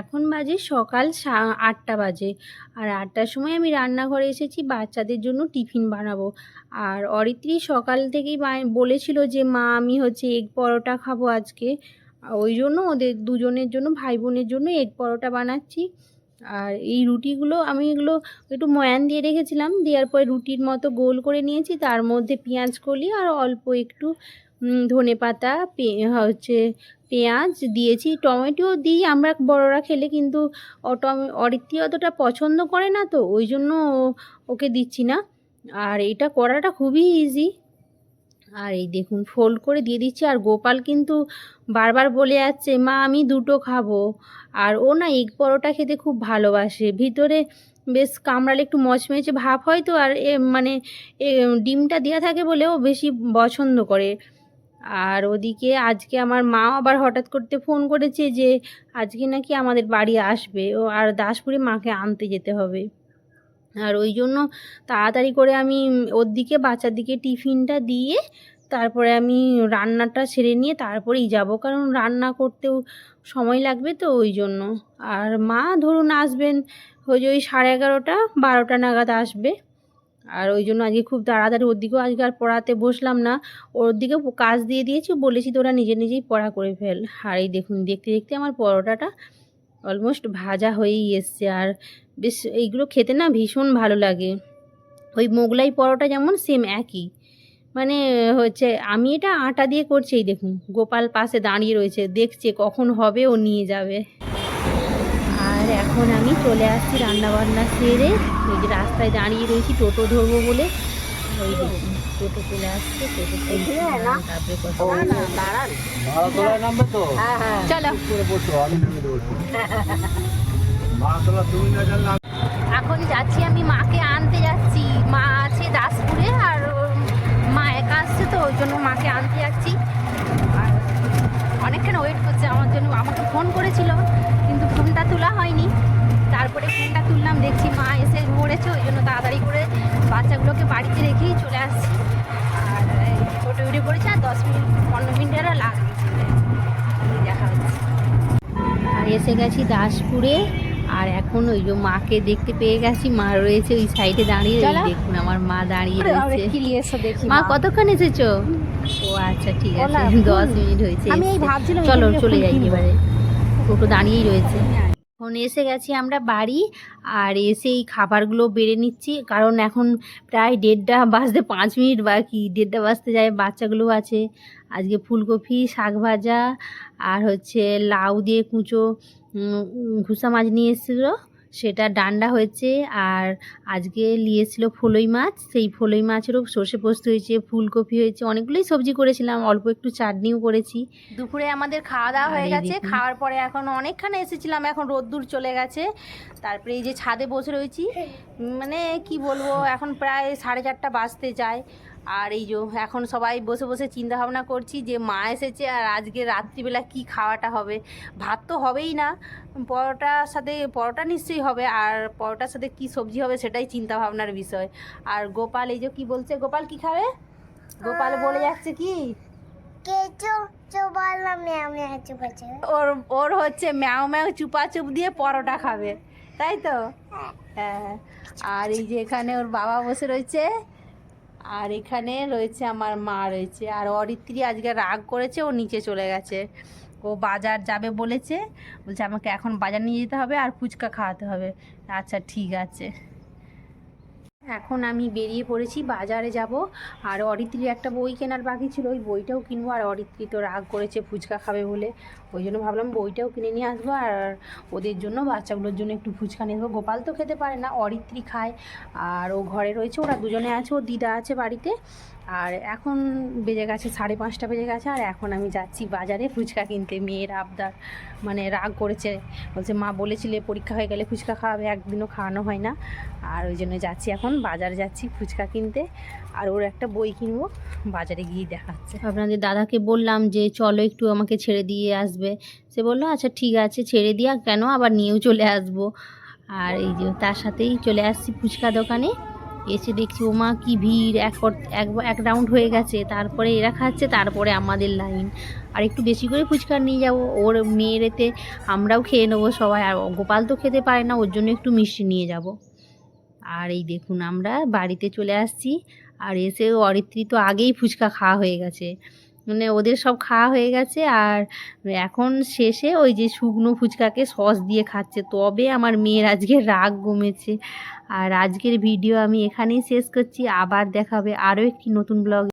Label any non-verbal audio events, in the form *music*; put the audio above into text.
এখন বাজে সকাল আটটা বাজে। আর আটটার সময় আমি রান্নাঘরে এসেছি, বাচ্চাদের জন্য টিফিন বানাবো। আর অরিত্রী সকাল থেকেই বলেছিল যে, মা, আমি হচ্ছে এগ পরোটা খাব আজকে। ওই জন্য ওদের দুজনের জন্য ভাই বোনের জন্য এগ পরোটা বানাচ্ছি। আর এই রুটিগুলো, আমি এগুলো একটু ময়ান দিয়ে রেখেছিলাম। দেওয়ার পরে রুটির মতো গোল করে নিয়েছি। তার মধ্যে পেঁয়াজ কলি আর অল্প একটু ধনে পাতা হচ্ছে পেঁয়াজ দিয়েছি টমেটো দিই, আমরা বড়রা খেলে কিন্তু অরিত্রী অতটা পছন্দ করে না তো, ওই জন্য ওকে দিচ্ছি না। আর এটা করাটা খুবই ইজি আর এই দেখুন ফোল্ড করে দিয়ে দিচ্ছি, আর গোপাল কিন্তু বারবার বলে যাচ্ছে, মা, আমি দুটো খাব। আর ও না এগ পরোটা খেতে খুব ভালোবাসে। ভিতরে বেশ কামড়ালে একটু মচমচে ভাব হয় তো, আর এ মানে ডিমটা দেওয়া থাকে বলে ও বেশি পছন্দ করে। আর ওদিকে আজকে আমার মা আবার হঠাৎ করতে ফোন করেছে যে, আজকে নাকি আমাদের বাড়ি আসবে। ও আর দাসপুরে মাকে আনতে যেতে হবে। আর ওই জন্য তাড়াতাড়ি করে আমি ওর দিকে, বাচ্চার দিকে টিফিনটা দিয়ে তারপরে আমি রান্নাটা সেরে নিয়ে তারপরেই যাব। কারণ রান্না করতেও সময় লাগবে তো ওই জন্য। আর মা ধরুন আসবেন ওই যে ওই সাড়ে এগারোটা, বারোটা নাগাদ আসবে। আর ওই জন্য আজকে খুব তাড়াতাড়ি ওর দিকেও আজকে আর পড়াতে বসলাম না। ওর দিকেও কাজ দিয়ে দিয়েছি বলেছি তো ওরা নিজে নিজেই পড়া করে ফেল। আর এই দেখুন, দেখতে দেখতে আমার পরোটাটা অলমোস্ট ভাজা হয়েই এসছে। আর বেশ, এইগুলো খেতে না ভীষণ ভালো লাগে। ওই মোগলাই পরোটা যেমন সেম একই। মানে হচ্ছে, আমি এটা আটা দিয়ে করছি দেখুন, গোপাল পাশে দাঁড়িয়ে রয়েছে, দেখছে কখন হবে ও নিয়ে যাবে। আর এখন আমি চলে আসছি রান্নাবান্না সেরে। ওই যে রাস্তায় দাঁড়িয়ে রয়েছি টোটো ধরবো বলে। ওই টোটো চলে আসছে টোটো চলো *laughs* জানলে আমি- এখন যাচ্ছি আমি মাকে আনতে যাচ্ছি। মা আছে দাসপুরে আর ওর মা একা আসছে তো ওই জন্য মাকে আনতে যাচ্ছি। আর অনেকক্ষণ ওয়েট করছে আমার জন্য আমাকে ফোন করেছিল। দেখছি মা এসে পড়েছে ওই জন্য তাড়াতাড়ি করে বাচ্চাগুলোকে বাড়িতে রেখেই চলে আসছি। আর টোটো উঠে পড়েছে আর দশ মিনিট পনেরো মিনিট আর লাগবে দেখা হচ্ছে। আর এসে গেছি দাসপুরে আর এখন ওই যে মাকে দেখতে পেয়ে গেছি মা রয়েছে ওই সাইডে দাঁড়িয়ে দেখুন আমার মা দাঁড়িয়ে রয়েছে। মা কতক্ষণ এসেছ? ও আচ্ছা ঠিক আছে দশ মিনিট হয়েছে চলো চলে যাই এবারে। টোটো দাঁড়িয়েই রয়েছে। এখন এসে গেছি আমরা বাড়ি আর এসে এই খাবারগুলো বেড়ে নিচ্ছি। কারণ এখন প্রায় দেড়টা বাজতে পাঁচ মিনিট বাকি দেড়টা বাজতে যায় বাচ্চাগুলো আছে। আজকে ফুলকপি শাক ভাজা আর হচ্ছে লাউ দিয়ে কুঁচো উম, মাছ নিয়ে এসেছিল। সেটা ডান্ডা হয়েছে আর আজকে নিয়েছিল ফলই মাছ। সেই ফলই মাছেরও সর্ষে পোস্ত হয়েছে ফুলকপি হয়েছে অনেকগুলোই সবজি করেছিলাম অল্প একটু চাটনিও করেছি। দুপুরে আমাদের খাওয়া দাওয়া হয়ে গেছে খাওয়ার পরে এখন অনেকখানে এসেছিলাম এখন রোদ্দুর চলে গেছে। তারপরে এই যে ছাদে বসে রয়েছি মানে কি বলব এখন প্রায় সাড়ে চারটা বাজতে যায়। আর এই যে এখন সবাই বসে বসে চিন্তা ভাবনা করছি যে মা এসেছে আর আজকে রাত্রিবেলা কি খাওয়াটা হবে। ভাত তো হবেই না পরোটার সাথে পরোটা নিশ্চয়ই হবে আর পরোটার সাথে কি সবজি হবে সেটাই চিন্তা ভাবনার বিষয়। আর গোপাল এই যে কি বলছে? গোপাল কি খাবে? গোপাল বলে যাচ্ছে কি? ওর ওর হচ্ছে ম্যাও ম্যাও চুপা চুপ দিয়ে পরোটা খাবে তাই তো? হ্যাঁ। আর এই যে এখানে ওর বাবা বসে রয়েছে। আর এখানে রয়েছে আমার মা রয়েছে। আর অরিত্রী আজকে রাগ করেছে, ও নিচে চলে গেছে। ও বাজার যাবে বলেছে, বলছে আমাকে এখন বাজার নিয়ে যেতে হবে আর ফুচকা খাওয়াতে হবে। আচ্ছা ঠিক আছে। এখন আমি বেরিয়ে পড়েছি, বাজারে যাব। আর অরিত্রীর একটা বই কেনার বাকি ছিল, ওই বইটাও কিনবো। আর অরিত্রী তো রাগ করেছে, ফুচকা খাবে বলে। ওই জন্য ভাবলাম বইটাও কিনে নিয়ে আসব। আর ওদের জন্য, বাচ্চাগুলোর জন্য একটু ফুচকা নিয়ে আসব। গোপাল তো খেতে পারে না, অরিত্রী খায়। আর ও ঘরে রয়েছে, ওরা দুজনে আছে ও দিদা আছে বাড়িতে। আর এখন বেজে গেছে, সাড়ে পাঁচটা বেজে গেছে। আর এখন আমি যাচ্ছি বাজারে ফুচকা কিনতে। মেয়ের আবদার মানে রাগ করেছে। বলছে, মা বলেছিলে, পরীক্ষা হয়ে গেলে ফুচকা খাওয়াবে, একদিনও খাওয়ানো হয় না। আর ওই জন্য যাচ্ছি এখন। বাজারে যাচ্ছি ফুচকা কিনতে। আর ওর একটা বই কিনবো, বাজারে গিয়ে দেখাচ্ছে। আপনাদের দাদাকে বললাম যে, চলো একটু আমাকে ছেড়ে দিয়ে আসবে। সে বলল আচ্ছা ঠিক আছে, ছেড়ে দিয়া, কেন? আবার নিয়েও চলে আসব। আর এই যে তার সাথেই চলে আসছি ফুচকা দোকানে। এসে দেখছি ওমা কি ভিড়! এক এক রাউন্ড হয়ে গেছে। তারপরে এরা খাচ্ছে, তারপরে আমাদের লাইন। আর একটু বেশি করে ফুচকা নিয়ে যাব। ওর মেয়ের এতে আমরাও খেয়ে নেব সবাই। আর গোপাল তো খেতে পারে না, ওর জন্য একটু মিষ্টি নিয়ে যাব। আর এই দেখুন আমরা বাড়িতে চলে আসছি। আর এসে অরিত্রি তো আগেই ফুচকা খাওয়া হয়ে গেছে। মানে ওদের সব খাওয়া হয়ে গেছে আর এখন শেষে ওই যে শুকনো ফুচকাকে সস দিয়ে খাচ্ছে। তবে আমার মেয়ের আজকে রাগ গমেছে আর আজকের ভিডিও আমি এখানেই শেষ করছি। আবার দেখাবে আরও একটি নতুন ব্লগ।